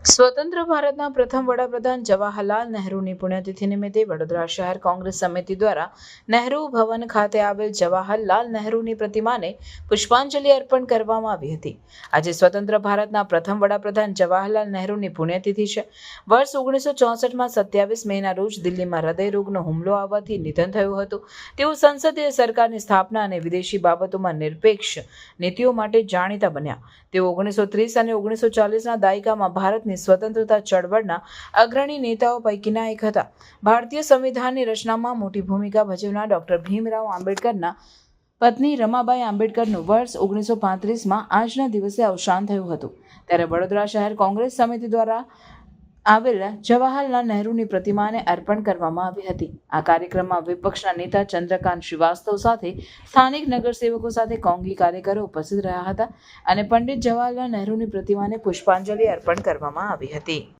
સ્વતંત્ર ભારતના પ્રથમ વડાપ્રધાન જવાહરલાલ નહેરુની પુણ્યતિથિ નિમિત્તે વડોદરા શહેર કોંગ્રેસ સમિતિ દ્વારા નહેરુ ભવન ખાતે આવેલ જવાહરલાલ નહેરુની પ્રતિમાને પુષ્પાંજલિ અર્પણ કરવામાં આવી હતી. આજે સ્વતંત્ર ભારતના પ્રથમ વડાપ્રધાન જવાહરલાલ નહેરુની પુણ્યતિથિ છે. વર્ષ ઓગણીસો ચોસઠમાં સત્યાવીસ મેના રોજ દિલ્હીમાં હૃદયરોગનો હુમલો આવવાથી નિધન થયું હતું. તેઓ સંસદીય સરકારની સ્થાપના અને વિદેશી બાબતોમાં નિરપેક્ષ નીતિઓ માટે જાણીતા બન્યા. તેઓ ઓગણીસો ત્રીસ અને ઓગણીસો ચાલીસના દાયકામાં ભારતની સ્વતંત્રતા ચળવળના અગ્રણી નેતાઓ પૈકીના એક હતા. ભારતીય સંવિધાનની રચનામાં મોટી ભૂમિકા ભજવનાર ડૉક્ટર ભીમરાવ આંબેડકરના પત્ની રમાબાઈ આંબેડકરનું વર્ષ ઓગણીસો પાંત્રીસમાં આજના દિવસે અવસાન થયું હતું. ત્યારે વડોદરા શહેર કોંગ્રેસ સમિતિ દ્વારા આવેલા જવાહરલાલ નહેરુની પ્રતિમાને અર્પણ કરવામાં આવી હતી. આ કાર્યક્રમમાં વિપક્ષના નેતા ચંદ્રકાંત શ્રીવાસ્તવ સાથે, સ્થાનિક નગરસેવકો સાથે કોંગી કાર્યકરો ઉપસ્થિત રહ્યા હતા અને પંડિત જવાહરલાલ નહેરુની પ્રતિમાને પુષ્પાંજલિ અર્પણ કરવામાં આવી હતી.